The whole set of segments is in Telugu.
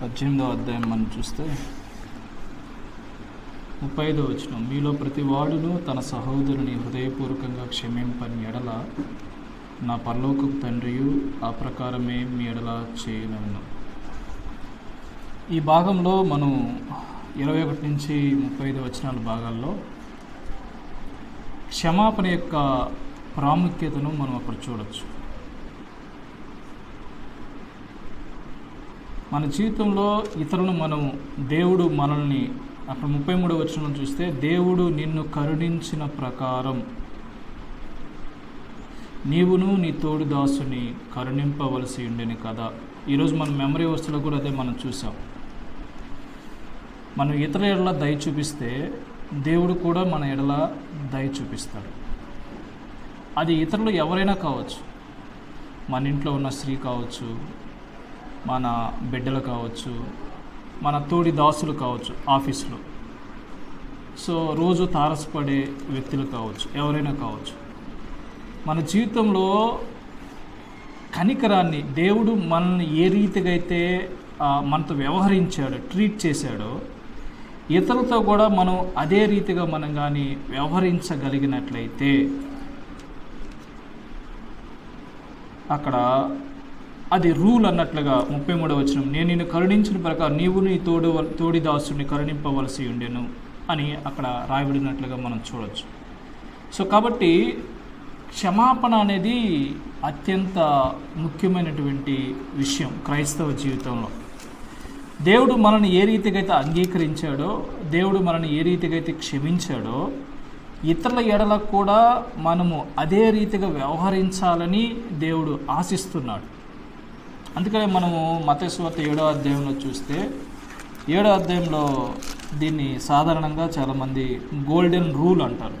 పద్దెనిమిదో అధ్యాయం మనం చూస్తే ముప్పై ఐదో వచ్చిన మీలో ప్రతి వాడును తన సహోదరుని హృదయపూర్వకంగా క్షమింపని ఎడల నా పరలోకపు తండ్రియు ఆ ప్రకారమే మీ ఎడల చేయలేను ఈ భాగంలో మనం ఇరవై ఒకటి నుంచి ముప్పై ఐదు వచనాల భాగాల్లో క్షమాపణ యొక్క ప్రాముఖ్యతను మనం అక్కడ చూడొచ్చు. మన జీవితంలో ఇతరులను మనం దేవుడు మనల్ని అక్కడ ముప్పై మూడు వచ్చిన చూస్తే దేవుడు నిన్ను కరుణించిన ప్రకారం నీవును నీ తోడు దాసుని కరుణింపవలసి ఉండేని కదా. ఈరోజు మన మెమరీ వస్తువులో కూడా అదే మనం చూసాం. మనం ఇతర ఎడల దయ చూపిస్తే దేవుడు కూడా మన ఎడల దయ చూపిస్తాడు. అది ఇతరులు ఎవరైనా కావచ్చు. మన ఇంట్లో ఉన్న స్త్రీ కావచ్చు మన బిడ్డలు కావచ్చు మన తోడి దాసులు కావచ్చు ఆఫీస్లో. సో రోజు తారసపడే వ్యక్తులు కావచ్చు ఎవరైనా కావచ్చు. మన జీవితంలో కనికరాన్ని దేవుడు మనల్ని ఏ రీతిగా అయితే మనతో వ్యవహరించాడో ట్రీట్ చేశాడో ఇతరులతో కూడా మనం అదే రీతిగా మనం కానీ వ్యవహరించగలిగినట్లయితే అక్కడ అది రూల్ అన్నట్లుగా ముప్పై మూడవ వచనం. నేను నిన్ను కరుణించిన ప్రకారం నీవు నీ తోడు తోడి దాసుని కరుణింపవలసి ఉండెను అని అక్కడ రాయబడినట్లుగా మనం చూడవచ్చు సో కాబట్టి క్షమాపణ అనేది అత్యంత ముఖ్యమైనటువంటి విషయం క్రైస్తవ జీవితంలో. దేవుడు మనల్ని ఏ రీతిగా అంగీకరించాడో దేవుడు మనల్ని ఏ రీతిగా క్షమించాడో ఇతరుల ఎడలకు కూడా మనము అదే రీతిగా వ్యవహరించాలని దేవుడు ఆశిస్తున్నాడు. అందుకనే మనము మతస్వార్త ఏడో అధ్యాయంలో చూస్తే ఏడో అధ్యాయంలో దీన్ని సాధారణంగా చాలామంది గోల్డెన్ రూల్ అంటారు.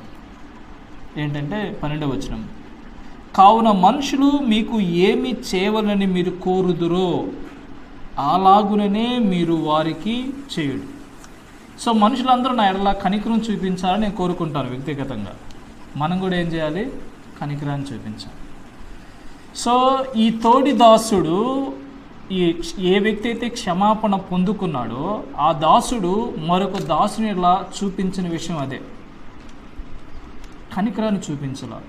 ఏంటంటే పన్నెండవ వచనం కావున మనుషులు మీకు ఏమి చేయవలని మీరు కోరుదురో అలాగుననే మీరు వారికి చేయుడు. సో మనుషులందరూ నా ఎడలా కనికరం చూపించాలని నేను కోరుకుంటాను వ్యక్తిగతంగా. మనం కూడా ఏం చేయాలి? కనికరాన్ని చూపించాలి. సో ఈ తోడి దాసుడు ఈ ఏ వ్యక్తి అయితే క్షమాపణ పొందుకున్నాడో ఆ దాసుడు మరొక దాసుని ఇలా చూపించిన విషయం అదే. కనికరాన్ని చూపించాల.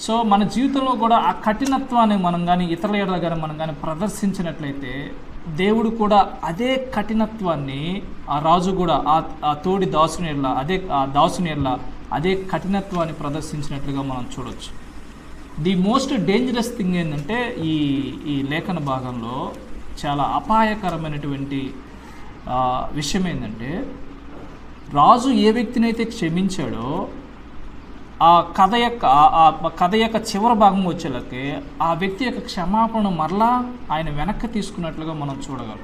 సో మన జీవితంలో కూడా ఆ కఠినత్వాన్ని మనం కానీ ఇతరుల ఎడల కానీ మనం కానీ ప్రదర్శించినట్లయితే దేవుడు కూడా అదే కఠినత్వాన్ని ఆ రాజు కూడా ఆ ఆ తోడి దాసుని ఎడల అదే ఆ దాసుని ఎడల అదే కఠినత్వాన్ని ప్రదర్శించినట్లుగా మనం చూడొచ్చు. ది మోస్ట్ డేంజరస్ థింగ్ ఏంటంటే ఈ ఈ లేఖన భాగంలో చాలా అపాయకరమైనటువంటి విషయం ఏంటంటే రాజు ఏ వ్యక్తినైతే క్షమించాడో ఆ కథ యొక్క ఆ- కథ యొక్క చివరి భాగం వచ్చేలకి ఆ వ్యక్తి యొక్క క్షమాపణ మరలా ఆయన వెనక్కి తీసుకున్నట్లుగా మనం చూడగలం.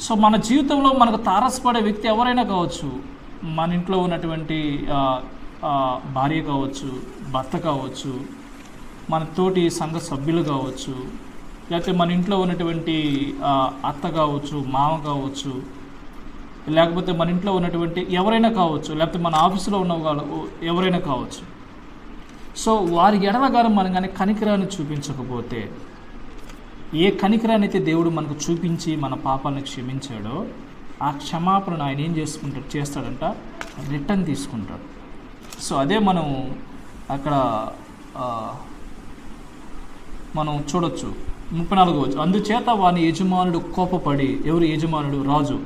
సో మన జీవితంలో మనకు తారసపడే వ్యక్తి ఎవరైనా కావచ్చు మన ఇంట్లో ఉన్నటువంటి భార్య కావచ్చు భర్త కావచ్చు మన తోటి సంఘ సభ్యులు కావచ్చు లేకపోతే మన ఇంట్లో ఉన్నటువంటి అత్త కావచ్చు మామ కావచ్చు లేకపోతే మన ఇంట్లో ఉన్నటువంటి ఎవరైనా కావచ్చు లేకపోతే మన ఆఫీసులో ఉన్న ఎవరైనా కావచ్చు. సో వారి ఎడలగానే మనం కానీ కనికరాన్ని చూపించకపోతే ఏ కనికరాన్ని అయితే దేవుడు మనకు చూపించి మన పాపాలను క్షమించాడో ఆ క్షమాపణను ఆయన ఏం చేసుకుంటాడు చేస్తాడంట? రిటర్న్ తీసుకుంటాడు. సో అదే మనం అక్కడ మనం చూడొచ్చు. ముప్పై నాలుగో వచ్చు అందుచేత వాని యజమానుడు కోపపడి ఎవరు యజమానుడు? రాజు.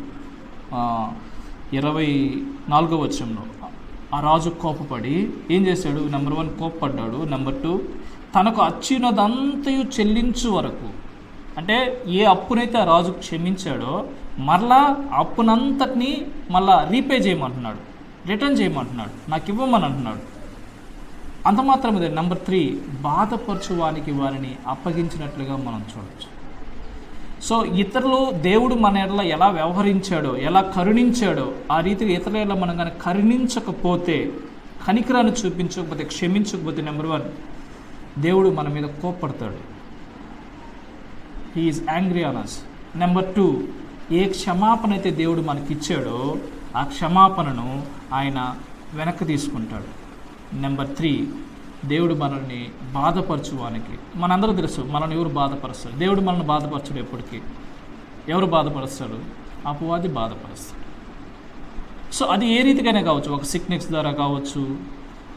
ఇరవై నాలుగో వచ్చంలో ఆ రాజు కోపపడి ఏం చేశాడు? నెంబర్ వన్ కోపపడ్డాడు. నెంబర్ టూ తనకు అచ్చినదంతయు చెల్లించు వరకు అంటే ఏ అప్పునైతే ఆ రాజు క్షమించాడో మరలా అప్పునంతటినీ మళ్ళా రీపే చేయమంటున్నాడు. రిటర్న్ చేయమంటున్నాడు. నాకు ఇవ్వమని అంటున్నాడు అంత మాత్రమే నెంబర్ త్రీ బాధపరచువానికి వారిని అప్పగించినట్లుగా మనం చూడవచ్చు సో ఇతరులు దేవుడు మన ఎడల ఎలా వ్యవహరించాడో ఎలా కరుణించాడో ఆ రీతిగా ఇతరుల ఎడల మనం కానీ కరుణించకపోతే కనికరాన్ని చూపించకపోతే క్షమించకపోతే నెంబర్ వన్ దేవుడు మన మీద కోప్పడతాడు. He's angry on us number two ఏ క్షమాపణ అయితే దేవుడు మనకి ఇచ్చాడో ఆ క్షమాపణను ఆయన వెనక్కి తీసుకుంటాడు. నెంబర్ త్రీ దేవుడు మనల్ని బాధపరచువానికి. మనందరూ తెలుసు మనల్ని ఎవరు బాధపరుస్తారు దేవుడు మనల్ని బాధపరచడు ఎప్పటికీ. ఎవరు బాధపరుస్తాడు అపవాది బాధపరుస్తాడు. సో అది ఏ రీతికైనా కావచ్చు ఒక సిక్నెస్ ద్వారా కావచ్చు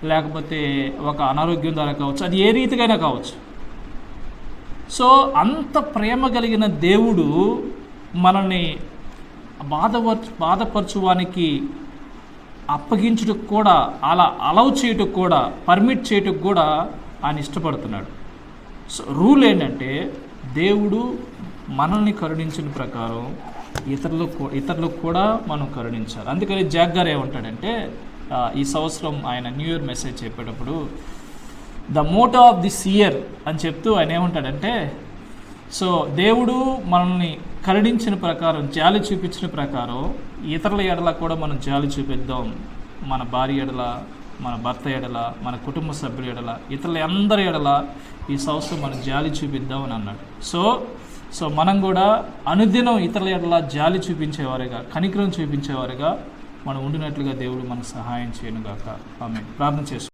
లేకపోతే ఒక అనారోగ్యం ద్వారా కావచ్చు అది ఏ రీతికైనా కావచ్చు. సో అంత ప్రేమ కలిగిన దేవుడు మనల్ని బాధపరచు బాధపరచువానికి అప్పగించుటకు కూడా అలా అలౌ చేయటకు కూడా పర్మిట్ చేయటకు కూడా ఆయన ఇష్టపడుతున్నాడు. సో రూల్ ఏంటంటే దేవుడు మనల్ని కరుణించిన ప్రకారం ఇతరులకు ఇతరులకు కూడా మనం కరుణించాలి. అందుకని జాగ్ గారు ఏమంటాడంటే ఈ సంవత్సరం ఆయన న్యూ ఇయర్ మెసేజ్ చెప్పేటప్పుడు the motto of this year అని చెప్తూ ఆయన ఏమంటాడంటే సో దేవుడు మనల్ని కరుణించిన ప్రకారం జాలి చూపించిన ప్రకారం ఇతరుల ఎడల కూడా మనం జాలి చూపిద్దాం. మన భార్య ఎడల మన భర్త ఎడల మన కుటుంబ సభ్యుల ఎడల ఇతరుల అందరి ఎడల ఈ సంవత్సరం మనం జాలి చూపిద్దాం అని అన్నాడు. సో సో మనం కూడా అనుదినం ఇతరుల ఎడల జాలి చూపించేవారుగా కనికరం చూపించేవారుగా మనం ఉండినట్లుగా దేవుడు మనకు సహాయం చేయనుగాక. ఆమె ప్రార్థన చేసుకుంటాం